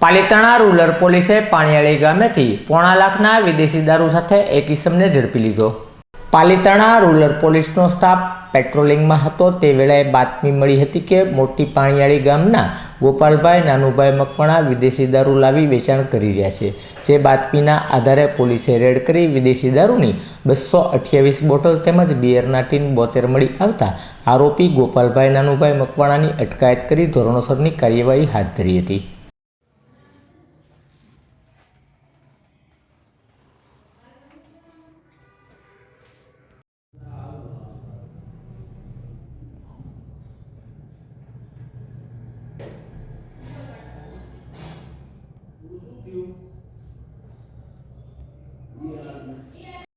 Palitana rural પોલીસે પાણીયાળી ગામેથી પોણા લાખના વિદેશી દારૂ સાથે એક ઇસમને ઝડપી લીધો. પાલીતાણા રૂરલ પોલીસનો સ્ટાફ પેટ્રોલિંગમાં હતો. તે વેળાએ બાતમી મળી હતી કે મોટી પાણીયાળી ગામના ગોપાલભાઈ, નાનુભાઈ મકવાણા વિદેશી દારૂ લાવી વેચાણ કરી રહ્યા છે. જે બાતમીના આધારે પોલીસે રેડ કરી વિદેશી દારૂની બસો અઠ્યાવીસ બોટલ તેમજ બિયરના ટીન બોતેર મળી આવતા આરોપી ગોપાલભાઈ, નાનુભાઈ મકવાણાની અટકાયત કરી ધોરણસરની કાર્યવાહી હાથ ધરી હતી. you